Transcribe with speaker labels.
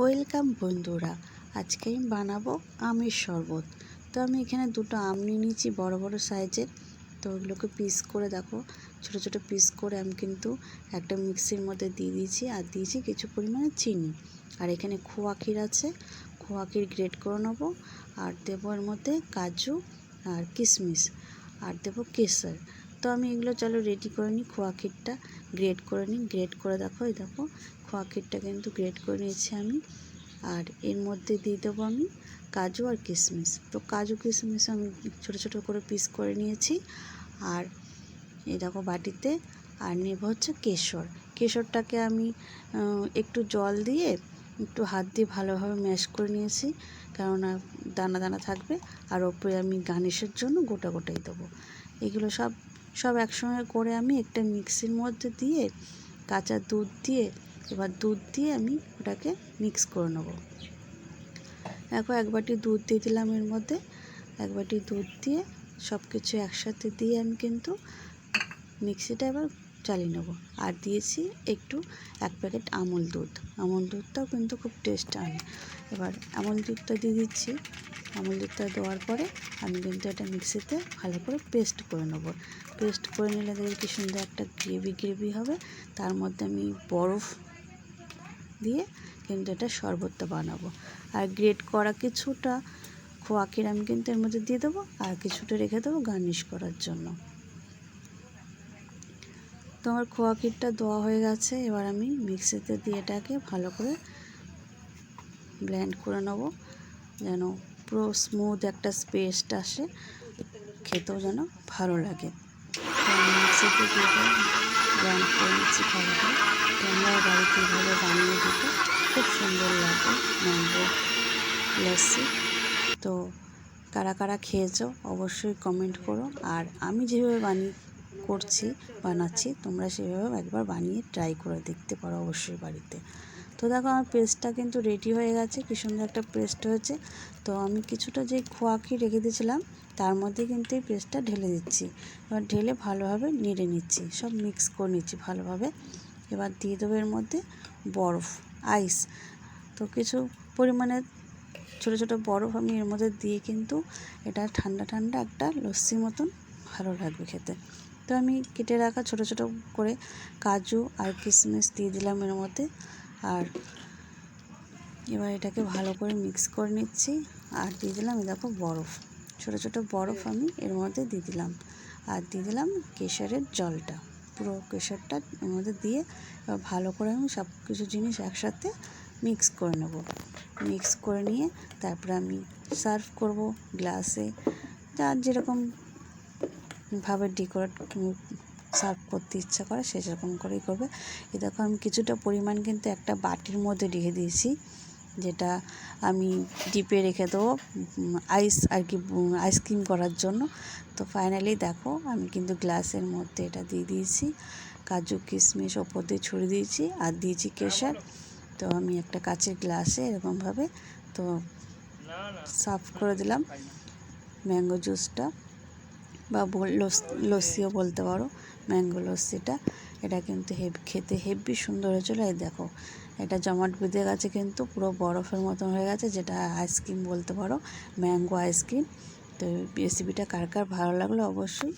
Speaker 1: Welcome বন্ধুরা, আজকে আমি বানাবো আমের শরবত। তো আমি এখানে দুটো আম নিয়ে নিয়েছি, বড় বড় সাইজের। তো ওগুলোকে পিস করে দেখো, ছোট ছোট পিস করে আমি কিন্তু একটা মিক্সির মধ্যে দিয়ে দিয়েছি আর দিয়েছি কিছু পরিমাণে চিনি। আর এখানে খোয়া ক্ষীর আছে, খোয়া ক্ষীর গ্রেট করে নেব আর দেবো এর মধ্যে কাজু আর কিশমিশ আর দেবো কেসর তো আমি এগুলো চলো রেডি করে নিই, খোয়া ক্ষীরটা গ্রেট করে নিই। গ্রেট করে দেখো, এই দেখো, খোয়া ক্ষীরটা কিন্তু গ্রেট করে নিয়েছি আমি। আর এর মধ্যে দিয়ে দেবো আমি কাজু আর কিশমিশ। তো কাজু, কিশমিশ আমি ছোটো ছোটো করে পিস করে নিয়েছি। আর এই দেখো বাটিতে, আর নেব হচ্ছে কেশর। কেশরটাকে আমি একটু জল দিয়ে একটু হাত দিয়ে ভালোভাবে ম্যাশ করে নিয়েছি। কেননা দানা দানা থাকবে, আর ওপরে আমি গার্নিশের জন্য গোটা গোটাই দেবো। এগুলো সব সব একসঙ্গে করে আমি একটা মিক্সির মধ্যে দিয়ে কাঁচা দুধ দিয়ে, এবার দুধ দিয়ে আমি ওটাকে মিক্স করে নেব। দেখো এক বাটি দুধ দিয়ে দিলাম এর মধ্যে। এক বাটি দুধ দিয়ে সব কিছু একসাথে দিয়ে আমি কিন্তু মিক্সিটা এবার চালিয়ে নেব। আর দিয়েছি একটু এক প্যাকেট আমুল দুধ। আমুল দুধটাও কিন্তু খুব টেস্ট আনে। এবার আমুল দুধটা দিয়ে দিচ্ছি। আমুল দুধটা দেওয়ার পরে আমি কিন্তু এটা মিক্সিতে ভালো করে পেস্ট করে নেব। পেস্ট করে নিলে দেখি কি সুন্দর একটা গ্রেভি গ্রেভি হবে। তার মধ্যে আমি বরফ দিয়ে কিন্তু এটা শরবতটা বানাবো। আর গ্রেট করা কিছুটা খোয়াকির আমি কিন্তু এর মধ্যে দিয়ে দেবো। আর কিছুটা রেখে দেবো গার্নিশ করার জন্য। তো আমার খোয়া ক্ষীরটা দেওয়া হয়ে গেছে, এবার আমি মিক্সিতে দিয়ে এটাকে ভালো করে ব্লেন্ড করে নেব, যেন পুরো স্মুথ একটা পেস্ট আসে, খেতেও যেন ভালো লাগে। মিক্সিতে দিয়ে ব্লেন্ড করে নিচ্ছি ভালো করে। তোমরা বাড়িতে ভাবে বানিয়ে দিতে খুব সুন্দর লাগে, ম্যাঙ্গো লস্যি তো কারা কারা খেয়েছো, অবশ্যই কমেন্ট করো। আর আমি যেভাবে বানিয়ে করছি, বানাচ্ছি, তোমরা সেভাবে একবার বানিয়ে ট্রাই করে দেখতে পারো অবশ্যই বাড়িতে। তো দেখো আমার পেস্টটা কিন্তু রেডি হয়ে গেছে, কী সুন্দর একটা পেস্ট হয়েছে। তো আমি কিছুটা যে খোয়াকি রেখে দিয়েছিলাম, তার মধ্যে কিন্তু এই পেস্টটা ঢেলে দিচ্ছি। এবার ঢেলে ভালোভাবে নেড়ে নিচ্ছি, সব মিক্স করে নিচ্ছি ভালোভাবে। এবার দিয়ে দেবো এর মধ্যে বরফ আইস তো কিছু পরিমাণে ছোটো ছোটো বরফ আমি এর মধ্যে দিয়ে কিন্তু এটা ঠান্ডা ঠান্ডা একটা লস্যি মতন ভালো লাগবে খেতে। তো আমি কেটে রাখা ছোটো ছোটো করে কাজু আর কিশমিশ দিয়ে দিলাম এর মধ্যে। আর এবার এটাকে ভালো করে মিক্স করে নিচ্ছি। আর দিয়ে দিলাম দেখো, বরফ। ছোটো ছোটো বরফ আমি এর মধ্যে দিয়ে দিলাম। আর দিয়ে দিলাম কেশরের জলটা। পুরো কেশরটা এর মধ্যে দিয়ে এবার ভালো করে আমি সব কিছু জিনিস একসাথে মিক্স করে নেব। মিক্স করে নিয়ে তারপরে আমি সার্ভ করব গ্লাসে যার যেরকম ভাবে ডেকোরেট সার্ভ করতে ইচ্ছা করে, সে সেরকম করেই করবে। এ দেখো, আমি কিছুটা পরিমাণ কিন্তু একটা বাটির মধ্যে রেখে দিয়েছি, যেটা আমি ডিপে রেখে দেবো আইস আর কি আইসক্রিম করার জন্য। তো ফাইনালি দেখো, আমি কিন্তু গ্লাসের মধ্যে এটা দিয়ে দিয়েছি, কাজু, কিশমিশ ওপর দিয়ে ছড়িয়ে দিয়েছি, আর দিয়েছি কেশার। তো আমি একটা কাচের গ্লাসে এরকমভাবে, তো সার্ভ করে দিলাম। ম্যাঙ্গো জুসটা। বা লস্যিও বলতে পারো ম্যাঙ্গো লস্যিটা এটা কিন্তু হেভ খেতে হেভি সুন্দর হয়েছিলো। এই দেখো, এটা জমাট বেঁধে গেছে কিন্তু, পুরো বরফের মতন হয়ে গেছে, যেটা আইসক্রিম বলতে পারো ম্যাঙ্গো আইসক্রিম তো রেসিপিটা কার কার ভালো লাগল অবশ্যই